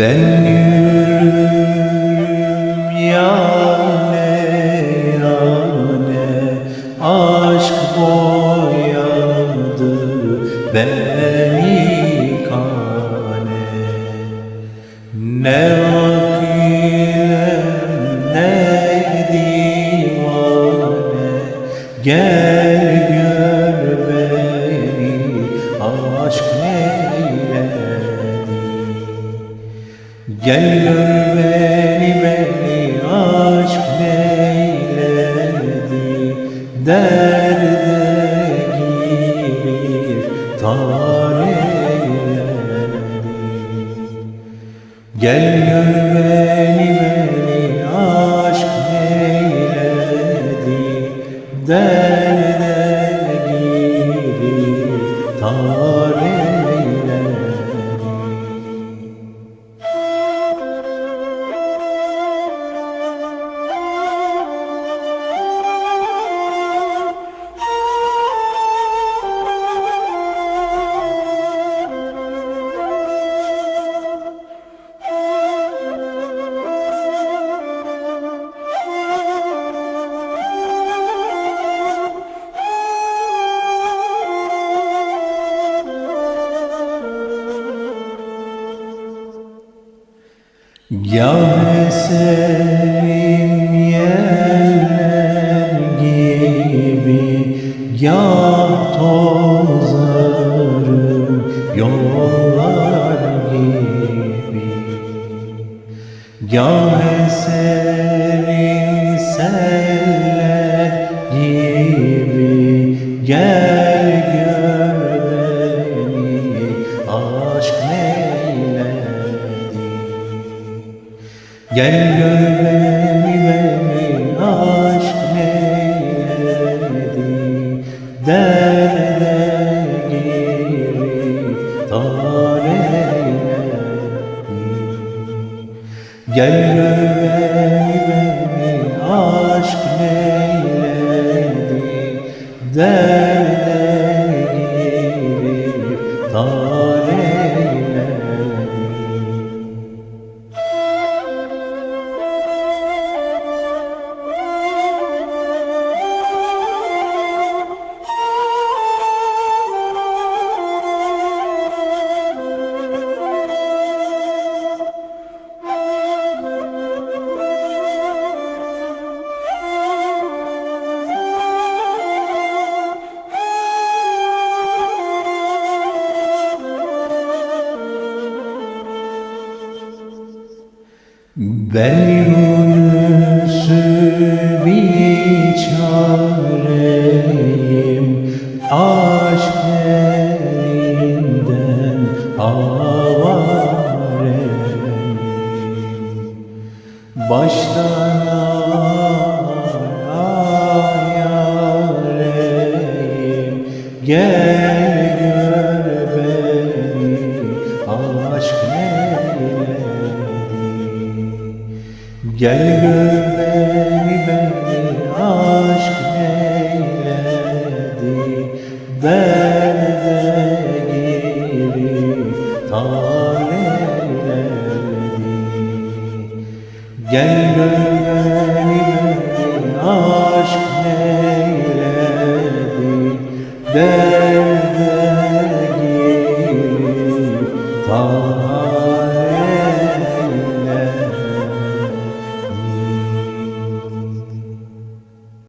Ben yürürüm yâne yâne Aşk boyadı beni kane. Ne vakilem ne divane Gel Gel gör beni beni aşk neyledi? Derde girir tar eyledi Gel gör beni beni aşk neyledi? Derde girir tar Gâh eserim yeller gibi Gâh tozarım yollar gibi. Gâh eserim Gel beni aşk neyledi Derde girip tar eyledi Gel beni aşk neyledi Derde Ben Yunus'u biçareyim Aşk elinden avareyim Baştan ayareyim Gel Gel gör beni beni aşk neyledi Derde girip taleledi Gel gör beni beni aşk neyledi Derde girip taleledi